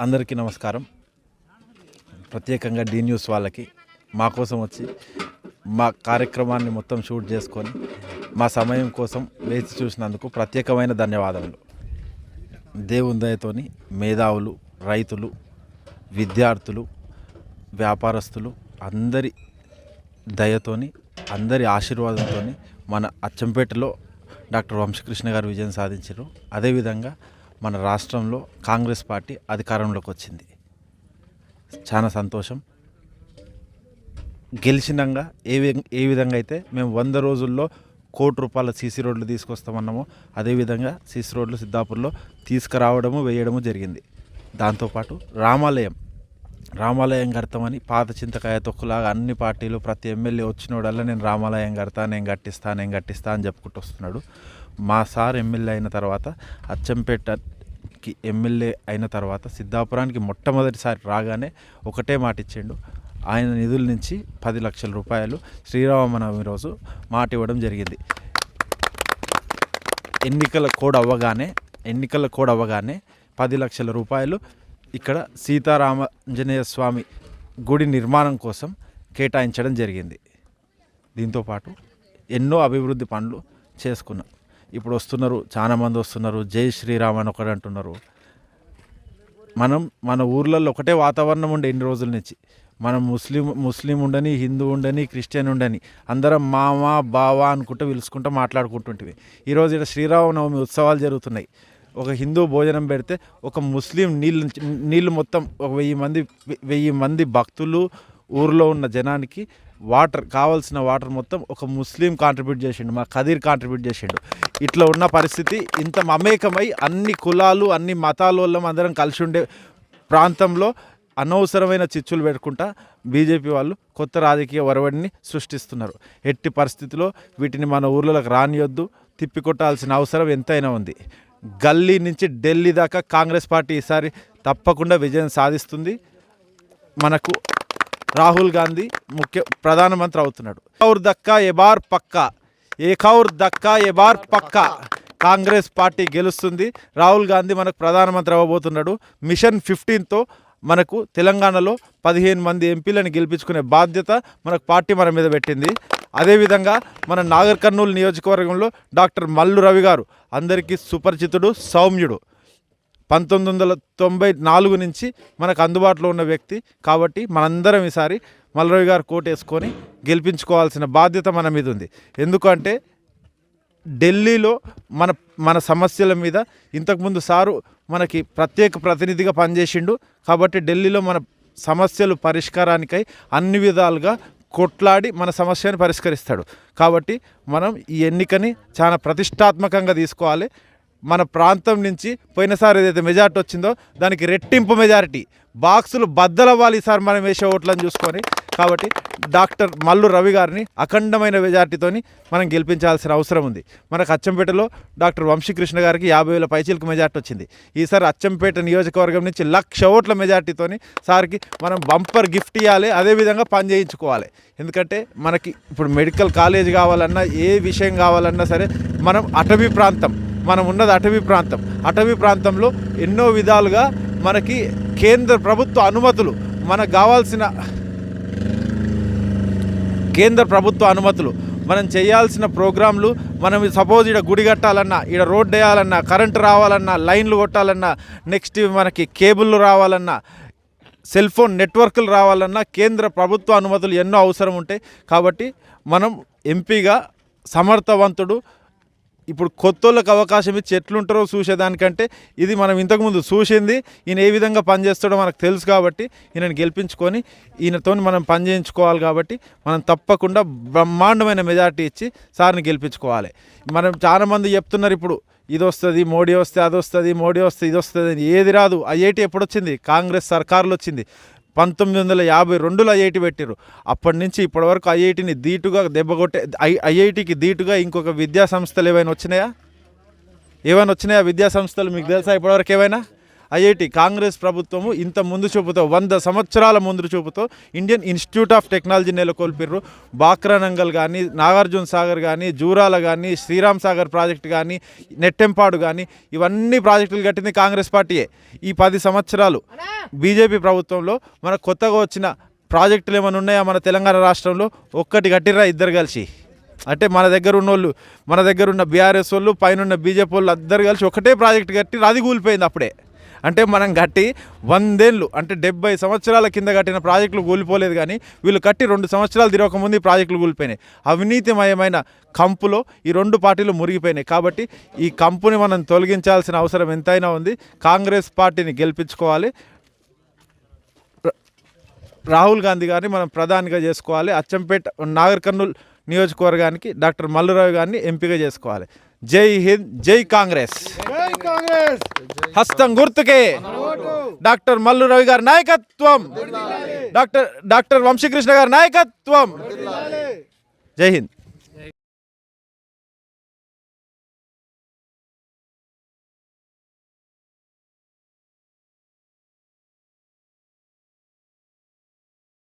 అందరికీ నమస్కారం. ప్రత్యేకంగా డీ న్యూస్ వాళ్ళకి మా కోసం వచ్చి మా కార్యక్రమాన్ని మొత్తం షూట్ చేసుకొని మా సమయం కోసం వేచి చూసినందుకు ప్రత్యేకమైన ధన్యవాదములు. దేవుని దయతోని మేధావులు రైతులు విద్యార్థులు వ్యాపారస్తులు అందరి దయతోని అందరి ఆశీర్వాదంతో మన అచ్చంపేటలో డాక్టర్ వంశకృష్ణ గారు విజయం సాధించారు. అదేవిధంగా మన రాష్ట్రంలో కాంగ్రెస్ పార్టీ అధికారంలోకి వచ్చింది. చాలా సంతోషం. గెలిచినంగా ఏ ఏ విధంగా అయితే మేము వంద రోజుల్లో కోటి రూపాయల సీసీ రోడ్లు తీసుకొస్తామన్నామో అదేవిధంగా సీసీ రోడ్లు సిద్ధాపూర్లో తీసుకురావడము వేయడము జరిగింది. దాంతోపాటు రామాలయం రామాలయం కడతామని పాత చింతకాయ తొక్కులాగా అన్ని పార్టీలు ప్రతి ఎమ్మెల్యే వచ్చినోడల్లా నేను రామాలయం కడతా నేను కట్టిస్తా నేను కట్టిస్తా అని చెప్పుకుంటూ వస్తున్నాడు. మా సార్ ఎమ్మెల్యే అయిన తర్వాత అచ్చంపేటకి ఎమ్మెల్యే అయిన తర్వాత సిద్ధాపురానికి మొట్టమొదటిసారి రాగానే ఒకటే మాట ఇచ్చిండు. ఆయన నిధుల నుంచి పది లక్షల రూపాయలు శ్రీరామనవమి రోజు మాట ఇవ్వడం జరిగింది. ఎన్నికల కోడ్ అవ్వగానే ఎన్నికల కోడ్ అవ్వగానే పది లక్షల రూపాయలు ఇక్కడ సీతారామాంజనేయ స్వామి గుడి నిర్మాణం కోసం కేటాయించడం జరిగింది. దీంతోపాటు ఎన్నో అభివృద్ధి పనులు చేసుకున్నాం. ఇప్పుడు వస్తున్నారు చాలామంది వస్తున్నారు. జై శ్రీరామ్ అని ఒకటి అంటున్నారు. మనం మన ఊర్లలో ఒకటే వాతావరణం ఉండే ఎన్ని రోజుల నుంచి. మనం ముస్లిం ముస్లిం ఉండని హిందూ ఉండని క్రిస్టియన్ ఉండని అందరం మామ బావ అనుకుంటూ పిలుచుకుంటూ మాట్లాడుకుంటుంటివి ఈరోజు ఇక్కడ శ్రీరామనవమి ఉత్సవాలు జరుగుతున్నాయి. ఒక హిందూ భోజనం పెడితే ఒక ముస్లిం నీళ్ళు నీళ్ళు మొత్తం ఒక వెయ్యి మంది వెయ్యి మంది భక్తులు ఊర్లో ఉన్న జనానికి వాటర్ కావాల్సిన వాటర్ మొత్తం ఒక ముస్లిం కాంట్రిబ్యూట్ చేసిండు మా ఖదీర్ కాంట్రిబ్యూట్ చేసిండు. ఇట్లా ఉన్న పరిస్థితి ఇంత మమేకమై అన్ని కులాలు అన్ని మతాల వాళ్ళం అందరం కలిసి ఉండే ప్రాంతంలో అనవసరమైన చిచ్చులు పెట్టుకుంటా బీజేపీ వాళ్ళు కొత్త రాజకీయ ఒరవడిని సృష్టిస్తున్నారు. ఎట్టి పరిస్థితిలో వీటిని మన ఊర్లలోకి రానియొద్దు తిప్పికొట్టాల్సిన అవసరం ఎంతైనా ఉంది. గల్లీ నుంచి ఢిల్లీ దాకా కాంగ్రెస్ పార్టీ ఈసారి తప్పకుండా విజయం సాధిస్తుంది. మనకు రాహుల్ గాంధీ ముఖ్య ప్రధానమంత్రి అవుతున్నాడు. కౌర్ దక్కా ఎబార్ పక్కా. ఏ కౌర్ దక్కా ఎబార్ పక్కా. కాంగ్రెస్ పార్టీ గెలుస్తుంది. రాహుల్ గాంధీ మనకు ప్రధానమంత్రి అవ్వబోతున్నాడు. మిషన్ ఫిఫ్టీన్తో మనకు తెలంగాణలో పదిహేను మంది ఎంపీలను గెలిపించుకునే బాధ్యత మనకు పార్టీ మన మీద పెట్టింది. అదేవిధంగా మన నాగర్ కర్నూలు నియోజకవర్గంలో డాక్టర్ మల్లు రవి గారు అందరికీ సుపరిచితుడు సౌమ్యుడు. పంతొమ్మిది వందల తొంభై నాలుగు నుంచి మనకు అందుబాటులో ఉన్న వ్యక్తి కాబట్టి మనందరం ఈసారి మల్రవి గారు కోటేసుకొని గెలిపించుకోవాల్సిన బాధ్యత మన మీద ఉంది. ఎందుకంటే ఢిల్లీలో మన మన సమస్యల మీద ఇంతకుముందు సారు మనకి ప్రత్యేక ప్రతినిధిగా పనిచేసిండు కాబట్టి ఢిల్లీలో మన సమస్యలు పరిష్కారానికై అన్ని విధాలుగా కొట్లాడి మన సమస్యను పరిష్కరిస్తాడు. కాబట్టి మనం ఈ ఎన్నికని చాలా ప్రతిష్టాత్మకంగా తీసుకోవాలి. మన ప్రాంతం నుంచి పోయినసారి ఏదైతే మెజార్టీ వచ్చిందో దానికి రెట్టింపు మెజారిటీ. బాక్సులు బద్దలవ్వాలి ఈసారి మనం వేసే ఓట్లను చూసుకొని. కాబట్టి డాక్టర్ మల్లు రవి గారిని అఖండమైన మెజార్టీతోని మనం గెలిపించాల్సిన అవసరం ఉంది. మనకు అచ్చంపేటలో డాక్టర్ వంశీకృష్ణ గారికి యాభై వేల పైచీలకు మెజార్టీ వచ్చింది. ఈసారి అచ్చంపేట నియోజకవర్గం నుంచి లక్ష ఓట్ల మెజార్టీతోని సార్కి మనం బంపర్ గిఫ్ట్ ఇవ్వాలి అదేవిధంగా పని చేయించుకోవాలి. ఎందుకంటే మనకి ఇప్పుడు మెడికల్ కాలేజ్ కావాలన్నా ఏ విషయం కావాలన్నా సరే మనం అటవీ ప్రాంతం. మనం ఉన్నది అటవీ ప్రాంతం. అటవీ ప్రాంతంలో ఎన్నో విధాలుగా మనకి కేంద్ర ప్రభుత్వ అనుమతులు మనకు కావాల్సిన కేంద్ర ప్రభుత్వ అనుమతులు మనం చేయాల్సిన ప్రోగ్రాంలు మనం సపోజ్ ఇక్కడ గుడి కట్టాలన్నా ఇక్కడ రోడ్ వేయాలన్నా కరెంటు రావాలన్నా లైన్లు కొట్టాలన్నా నెక్స్ట్ మనకి కేబుల్ రావాలన్నా సెల్ ఫోన్ నెట్వర్క్లు రావాలన్నా కేంద్ర ప్రభుత్వ అనుమతులు ఎన్నో అవసరం ఉంటాయి. కాబట్టి మనం ఎంపీగా సమర్థవంతుడు ఇప్పుడు కొత్తోళ్ళకి అవకాశం ఇచ్చి ఎట్లుంటారో చూసేదానికంటే ఇది మనం ఇంతకుముందు చూసింది ఈయన ఏ విధంగా పనిచేస్తాడో మనకు తెలుసు కాబట్టి ఈయనను గెలిపించుకొని ఈయనతో మనం పని చేయించుకోవాలి కాబట్టి మనం తప్పకుండా బ్రహ్మాండమైన మెజార్టీ ఇచ్చి సార్ని గెలిపించుకోవాలి. మనం చాలామంది చెప్తున్నారు ఇప్పుడు ఇది వస్తుంది మోడీ వస్తే అది వస్తుంది మోడీ వస్తే ఇది వస్తుంది ఏది రాదు. ఐఐటి ఎప్పుడు వచ్చింది కాంగ్రెస్ సర్కారులో వచ్చింది. పంతొమ్మిది వందల యాభై రెండులో ఐఐటి పెట్టారు అప్పటి నుంచి ఇప్పటివరకు ఐఐటిని ధీటుగా దెబ్బగొట్టే ఐ ఐఐటికి ధీటుగా ఇంకొక విద్యా సంస్థలు ఏవైనా వచ్చినాయా? ఏమైనా వచ్చినాయా విద్యా సంస్థలు మీకు తెలుసా ఇప్పటివరకు ఏమైనా ఐఐటి కాంగ్రెస్ ప్రభుత్వము ఇంత ముందు చూపుతో వంద సంవత్సరాల ముందు చూపుతో ఇండియన్ ఇన్స్టిట్యూట్ ఆఫ్ టెక్నాలజీ నెలకొల్పిర్రు. బాక్రానంగల్ కానీ నాగార్జున సాగర్ కానీ జూరాల కానీ శ్రీరామ్ సాగర్ ప్రాజెక్ట్ కానీ నెట్టెంపాడు కానీ ఇవన్నీ ప్రాజెక్టులు కట్టింది కాంగ్రెస్ పార్టీయే. ఈ పది సంవత్సరాలు బీజేపీ ప్రభుత్వంలో మన కొత్తగా వచ్చిన ప్రాజెక్టులు ఏమైనా ఉన్నాయా మన తెలంగాణ రాష్ట్రంలో? ఒక్కటి కట్టిర్రా ఇద్దరు కలిసి. అంటే మన దగ్గర ఉన్న వాళ్ళు మన దగ్గర ఉన్న బీఆర్ఎస్ వాళ్ళు పైన ఉన్న బీజేపీ వాళ్ళు అందరు కలిసి ఒకటే ప్రాజెక్ట్ కట్టి అది కూలిపోయింది అప్పుడే. అంటే మనం కట్టి వందేళ్ళు అంటే డెబ్బై సంవత్సరాల కింద కట్టిన ప్రాజెక్టులు కూలిపోలేదు కానీ వీళ్ళు కట్టి రెండు సంవత్సరాలు తిరగకముందు ఈ ప్రాజెక్టులు కూలిపోయినాయి. అవినీతిమయమైన కంపులో ఈ రెండు పార్టీలు మురిగిపోయినాయి. కాబట్టి ఈ కంపుని మనం తొలగించాల్సిన అవసరం ఎంతైనా ఉంది. కాంగ్రెస్ పార్టీని గెలిపించుకోవాలి. రాహుల్ గాంధీ గారిని మనం ప్రధానిగా చేసుకోవాలి. అచ్చంపేట నాగర్కర్నూల్ నియోజకవర్గానికి డాక్టర్ మల్లురావు గారిని ఎంపిక చేసుకోవాలి. జై హింద్ జై కాంగ్రెస్. హస్తం గుర్తుకే. డాక్టర్ మల్లు రవి గారి నాయకత్వం. డాక్టర్ డాక్టర్ వంశీకృష్ణ గారి నాయకత్వం. జై హింద్.